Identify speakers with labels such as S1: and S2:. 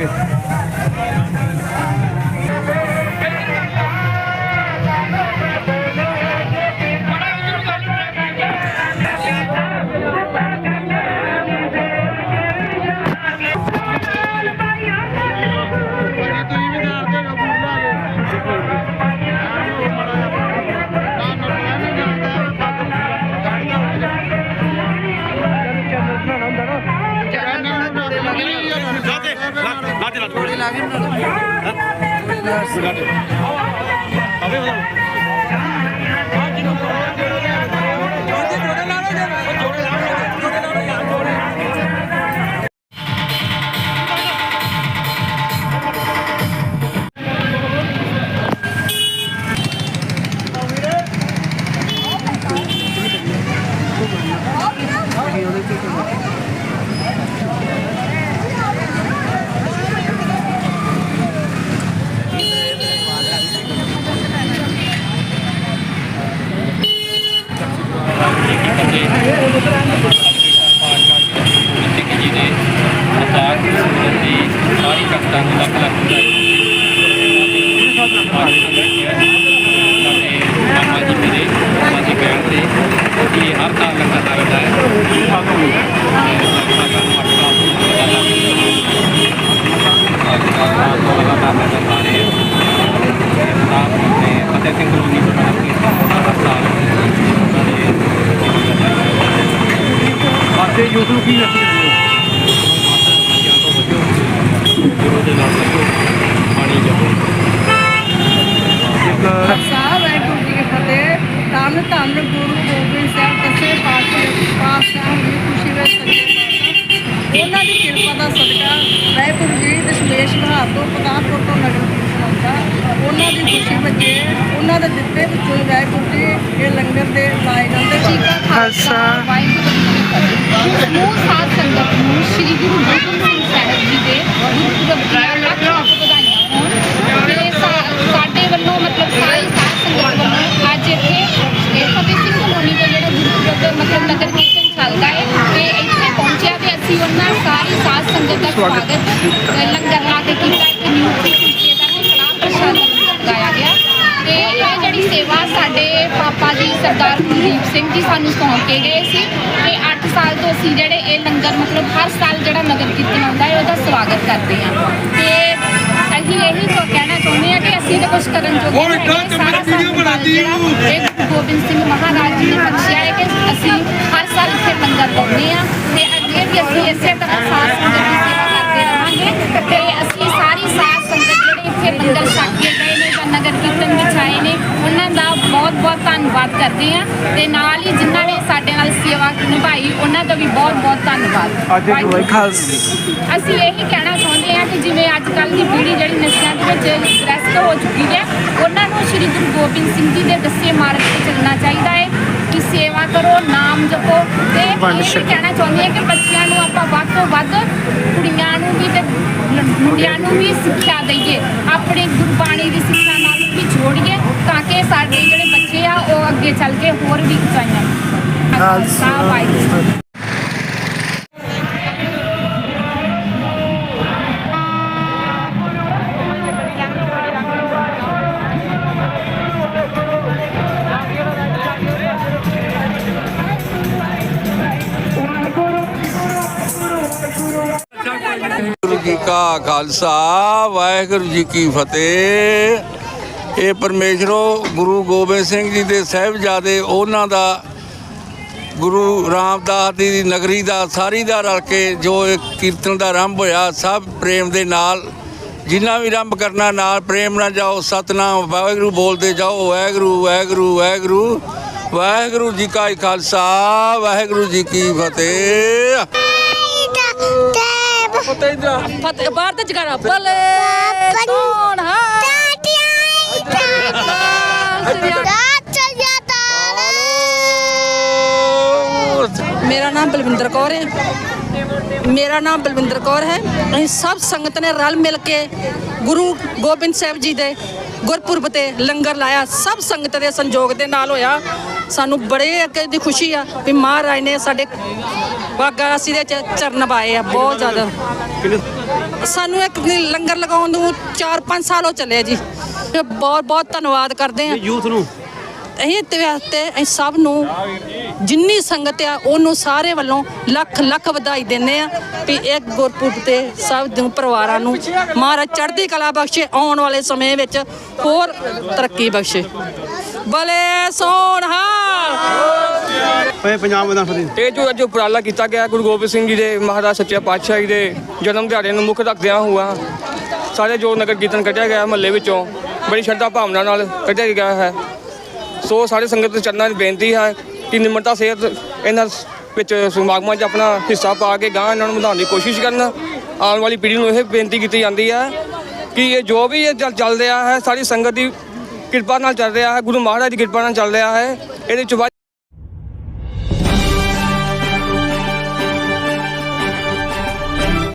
S1: ਚੱਲ ਜਾ ਯੂਥ ਨੂੰ ਕੀ ਮੈਸੇਜ ਦਿੰਦੇ ਹੋ?
S2: ਗੁਰੂ ਦੇ ਨਾਲ ਲੱਗੋ ਪਾਣੀ ਜਪੋ
S3: ਸਾਹਿਬ ਵਾਹਿਗੁਰੂ ਜੀ ਕੀ ਫਤਿਹ। ਧੰਨ ਧੰਨ ਗੁਰੂ ਗੋਬਿੰਦ ਸਿੰਘ ਦਸੇ ਪਾਤਸ਼ਾਹ ਪਾਤਸ਼ਾਹ ਦੀ ਖੁਸ਼ੀ ਵਿੱਚ ਸੱਚੇ ਪਾਤਸ਼ਾਹ ਉਹਨਾਂ ਦੀ ਕਿਰਪਾ ਦਾ ਸਦਕਾ ਵਾਹਿਗੁਰੂ ਜੀ ਦਸ਼ਮੇਸ਼ ਵਿਹਾਰ ਤੋਂ ਪਤਾਨਪੁਰ ਤੋਂ ਨਗਰ ਆਉਂਦਾ ਉਹਨਾਂ ਦੀ ਖੁਸ਼ੀ ਵਿੱਚ ਉਹਨਾਂ ਦੇ ਦਿੱਤੇ ਵਿੱਚੋਂ ਵਾਹਿਗੁਰੂ ਜੀ ਇਹ ਲੰਗਰ ਦੇ ਲਾਏ ਜਾਂਦੇ।
S4: ਜੀ ਕਾ ਖਾਲਸਾ। ਵਾਹਿਗੁਰੂ ਸਮੂਹ ਸਾਧ ਸੰਗਤ ਨੂੰ ਸ੍ਰੀ ਗੁਰੂ ਗੋਬਿੰਦ ਸਿੰਘ ਸਾਹਿਬ ਜੀ ਦੇ ਗੁਰਪੁਰਬ ਦੀਆਂ ਲੱਖ ਲੱਖ ਵਧਾਈਆਂ ਹੋਣ ਤੇ ਸਾ- ਸਾਡੇ ਵੱਲੋਂ ਮਤਲਬ ਸਾਰੀ ਸਾਧ ਸੰਗਤ ਵੱਲੋਂ ਅੱਜ ਇੱਥੇ ਇਹ ਫਤਿਹ ਸਿੰਘ ਕਲੋਨੀ ਦਾ ਜਿਹੜਾ ਗੁਰਪੁਰਬ ਦਾ ਮਤਲਬ ਨਗਰ ਕੀਰਤਨ ਚੱਲਦਾ ਹੈ। ਤੇ ਇੱਥੇ ਪਹੁੰਚਿਆ ਤੇ ਅਸੀਂ ਉਹਨਾਂ ਸਾਰੀ ਸਾਧ ਸੰਗਤ ਦਾ ਸਵਾਗਤ ਅ, ਲੰਗਰ ਲਾ ਕੇ ਕੀਤਾ ਇੱਕ ਨਿਊਟਰੀ ਕੁਲਚੇ ਦਾ ਤੇ ਕੜਾਹ ਪ੍ਰਸ਼ਾਦ ਦਾ ਲੰਗਰ ਲਗਾਇਆ ਗਿਆ ਤੇ ਇਹ ਜਿਹੜੀ ਸੇਵਾ ਸਾਡੇ ਪਾਪਾ ਜੀ ਸਰਦਾਰ ਕੁਲਦੀਪ ਸਿੰਘ ਜੀ ਸਾਨੂੰ ਸੌਂਪ ਕੇ ਗਏ ਸੀ ਤੇ 8 ਸਾਲ ਤੋਂ ਅਸੀਂ ਜਿਹੜੇ ਇਹ ਲੰਗਰ ਮਤਲਬ ਹਰ ਸਾਲ ਜਿਹੜਾ ਨਗਰ ਕੀਰਤਨ ਆਉਂਦਾ ਹੈ ਉਹਦਾ ਸਵਾਗਤ ਕਰਦੇ ਹਾਂ ਤੇ ਅਸੀਂ ਇਹੀ ਕੋ ਕਹਿਣਾ ਚਾਹੁੰਦੇ ਹਾਂ ਕਿ ਅਸੀਂ ਤਾਂ ਕੁਝ ਕਰਨ ਜੋਗੇ ਨਹੀਂ
S5: ਏਦਾਂ
S4: ਹੈਗੇ।
S5: ਤੇ ਵੀਡੀਓ ਬਣਾਤੀ।
S4: ਇਹ ਗੁਰੂ ਗੋਬਿੰਦ ਸਿੰਘ ਮਹਾਰਾਜ ਜੀ ਨੇ ਬਖਸ਼ਿਆ ਹੈ ਕਿ ਅਸੀਂ ਹਰ ਸਾਲ ਇੱਥੇ ਲੰਗਰ ਲਾਉਂਦੇ ਹਾਂ ਤੇ ਅੱਗੇ ਵੀ ਅਸੀਂ ਇਸੇ ਤਰ੍ਹਾਂ ਸਾਥ ਸੰਗਤ ਦੀ ਸੇਵਾ ਕਰਦੇ ਰਹਾਂਗੇ ਤੇ ਅਸੀਂ ਸਾਰੀ ਸਾਥ ਸੰਗਤ ਜਿਹੜੇ ਇੱਥੇ ਲੰਗਰ ਛਕ ਕੇ ਗਏ ਜਾਂ ਨਗਰ ਕੀਰਤਨ ਵਿੱਚ ਆਏ ਨੇ। ਉਹਨਾਂ ਦਾ ਬਹੁਤ ਬਹੁਤ ਧੰਨਵਾਦ ਕਰਦੇ ਹਾਂ। ਤੇ ਨਾਲ ਹੀ ਜਿਨ੍ਹਾਂ ਨੇ ਸਾਡੇ ਨਾਲ ਸੇਵਾ ਨਿਭਾਈ ਉਹਨਾਂ ਦਾ ਵੀ ਬਹੁਤ ਬਹੁਤ ਧੰਨਵਾਦ। ਅਸੀਂ ਇਹੀ ਕਹਿਣਾ ਚਾਹੁੰਦੇ ਹਾਂ ਕਿ ਜਿਵੇਂ ਅੱਜ ਕੱਲ੍ਹ ਦੀ ਪੀੜ੍ਹੀ ਜਿਹੜੀ ਨਸ਼ਿਆਂ ਦੇ ਵਿੱਚ ਗ੍ਰਸਤ ਹੋ ਚੁੱਕੀ ਹੈ ਉਹਨਾਂ ਨੂੰ ਸ੍ਰੀ ਗੁਰੂ ਗੋਬਿੰਦ ਸਿੰਘ ਜੀ ਦੇ ਦੱਸੇ ਮਾਰਗ ਤੇ ਚੱਲਣਾ ਚਾਹੀਦਾ ਹੈ ਕਿ ਸੇਵਾ ਕਰੋ ਨਾਮ ਜਪੋ। ਤੇ ਇਹ ਕਹਿਣਾ ਚਾਹੁੰਦੇ ਹਾਂ ਕਿ ਬੱਚਿਆਂ ਨੂੰ ਆਪਾਂ ਵੱਧ ਤੋਂ ਵੱਧ ਕੁੜੀਆਂ ਨੂੰ ਵੀ ਮੁੰਡਿਆਂ ਨੂੰ ਵੀ ਸਿੱਖਿਆ ਦਈਏ ਆਪਣੀ ਗੁਰਬਾਣੀ ਦੀ ਸਿੱਖਿਆ ਨਾਲ ਵੀ ਜੋੜੀਏ ਤਾਂ ਕਿ ਸਾਡੇ ਜਿਹੜੇ ਬੱਚੇ ਆ ਉਹ ਅੱਗੇ ਚੱਲ ਕੇ ਹੋਰ ਵੀ ਉਚਾਈਆਂ ਖਾਲਸਾ ਵਾਹਿਗੁਰੂ।
S5: ਕਾ ਖਾਲਸਾ, ਵਾਹਿਗੁਰੂ ਜੀ ਕੀ ਫਤਿਹ। ਇਹ ਪਰਮੇਸ਼ਰੋ ਗੁਰੂ ਗੋਬਿੰਦ ਸਿੰਘ ਜੀ ਦੇ ਸਹਿਬਜ਼ਾਦੇ, ਉਹਨਾਂ ਦਾ, ਗੁਰੂ ਰਾਮਦਾਸ ਦੀ ਨਗਰੀ ਦਾ, ਸਾਰੀ ਦਾ ਰਲ ਕੇ ਜੋ ਇਹ ਕੀਰਤਨ ਦਾ ਆਰੰਭ ਹੋਇਆ, ਸਭ ਪ੍ਰੇਮ ਦੇ ਨਾਲ, ਜਿੰਨਾ ਵੀ ਆਰੰਭ ਕਰਨਾ, ਨਾਲ ਪ੍ਰੇਮ ਨਾਲ ਜਾਓ, ਸਤਨਾਮ, ਵਾਹਿਗੁਰੂ ਬੋਲਦੇ ਜਾਓ, ਵਾਹਿਗੁਰੂ ਵਾਹਿਗੁਰੂ ਵਾਹਿਗੁਰੂ ਵਾਹਿਗੁਰੂ ਜੀ ਕਾ ਖਾਲਸਾ, ਵਾਹਿਗੁਰੂ ਜੀ ਕੀ ਫਤਿਹ।
S3: ਮੇਰਾ ਨਾਮ ਬਲਵਿੰਦਰ ਕੌਰ ਹੈ। ਮੇਰਾ ਨਾਮ ਬਲਵਿੰਦਰ ਕੌਰ ਹੈ। ਅਸੀਂ ਸਭ ਸੰਗਤ ਨੇ ਰਲ ਮਿਲ ਕੇ ਗੁਰੂ ਗੋਬਿੰਦ ਸਾਹਿਬ ਜੀ ਦੇ ਗੁਰਪੁਰਬ ਤੇ ਲੰਗਰ ਲਾਇਆ। ਸਭ ਸੰਗਤ ਦੇ ਸੰਯੋਗ ਦੇ ਨਾਲ ਹੋਇਆ। ਸਾਨੂੰ ਬੜੇ ਅੱਗੇ ਦੀ ਖੁਸ਼ੀ ਆ ਵੀ ਮਹਾਰਾਜ ਨੇ ਸਾਡੇ ਬਾਗਾ ਅਸੀਂ ਦੇ ਚਰਨ ਪਾਏ ਆ ਬਹੁਤ ਜ਼ਿਆਦਾ। ਸਾਨੂੰ ਇੱਕ ਲੰਗਰ ਲਗਾਉਣ ਨੂੰ 4-5 ਸਾਲ ਹੋ ਚੱਲੇ ਜੀ। ਬਹੁਤ ਬਹੁਤ ਧੰਨਵਾਦ ਕਰਦੇ ਆ।
S1: ਯੂਥ ਨੂੰ?
S3: ਅਸੀਂ ਤੇ ਅਸੀਂ ਸਭ ਨੂੰ ਜਿੰਨੀ ਸੰਗਤ ਆ ਉਹਨੂੰ ਸਾਰੇ ਵੱਲੋਂ ਲੱਖ ਲੱਖ ਵਧਾਈ ਦਿੰਦੇ ਆ ਵੀ ਇਹ ਗੁਰਪੁਰਬ ਤੇ ਸਭ ਦੇ ਪਰਿਵਾਰਾਂ ਨੂੰ ਮਹਾਰਾਜ ਚੜ੍ਹਦੀ ਕਲਾ ਬਖਸ਼ੇ ਆਉਣ ਵਾਲੇ ਸਮੇਂ ਵਿੱਚ ਹੋਰ ਤਰੱਕੀ ਬਖਸ਼ੇ। ਬਲੇ ਸੋਨਹਾਲ
S1: ਓਏ ਪੰਜਾਬ ਵਿਧਾਨ ਸਭਾ ਦੀ
S6: ਇਹ ਜੋ ਅੱਜ ਉਪਰਾਲਾ ਕੀਤਾ ਗਿਆ, ਗੁਰੂ ਗੋਬਿੰਦ ਸਿੰਘ ਜੀ ਦੇ ਮਹਾਰਾਜ ਸੱਚੇ ਪਾਤਸ਼ਾਹ ਜੀ ਦੇ ਜਨਮ ਦਿਹਾੜੇ ਨੂੰ ਮੁੱਖ ਰੱਖਦਿਆਂ ਹੋਇਆ, ਸਾਰੇ ਜੋ ਨਗਰ ਕੀਰਤਨ ਕੱਢਿਆ ਗਿਆ ਮਹੱਲੇ ਵਿੱਚੋਂ, ਬੜੀ ਸ਼ਰਧਾ ਭਾਵਨਾ ਨਾਲ ਕੱਢਿਆ ਗਿਆ ਹੈ। ਸੋ ਸਾਰੇ ਸੰਗਤ ਦੇ ਚਰਨਾਂ 'ਚ ਬੇਨਤੀ ਹੈ ਕਿ ਨਿਮਰਤਾ ਸਿਹਤ ਇਹਨਾਂ ਵਿੱਚ ਸਮਾਗਮਾਂ 'ਚ ਆਪਣਾ ਹਿੱਸਾ ਪਾ ਕੇ ਗਾਂ ਇਹਨਾਂ ਨੂੰ ਵਧਾਉਣ ਦੀ ਕੋਸ਼ਿਸ਼ ਕਰਨ। ਆਉਣ ਵਾਲੀ ਪੀੜ੍ਹੀ ਨੂੰ ਇਹ ਬੇਨਤੀ ਕੀਤੀ ਜਾਂਦੀ ਹੈ ਕਿ ਇਹ ਜੋ ਵੀ ਇਹ ਚੱਲ ਚੱਲ ਰਿਹਾ ਹੈ, ਸਾਰੀ ਸੰਗਤ ਦੀ ਕਿਰਪਾ ਨਾਲ ਚੱਲ ਰਿਹਾ ਹੈ, ਗੁਰੂ ਮਹਾਰਾਜ ਦੀ ਕਿਰਪਾ ਨਾਲ ਚੱਲ ਰਿਹਾ ਹੈ, ਇਹਦੇ 'ਚ ਵੱਧ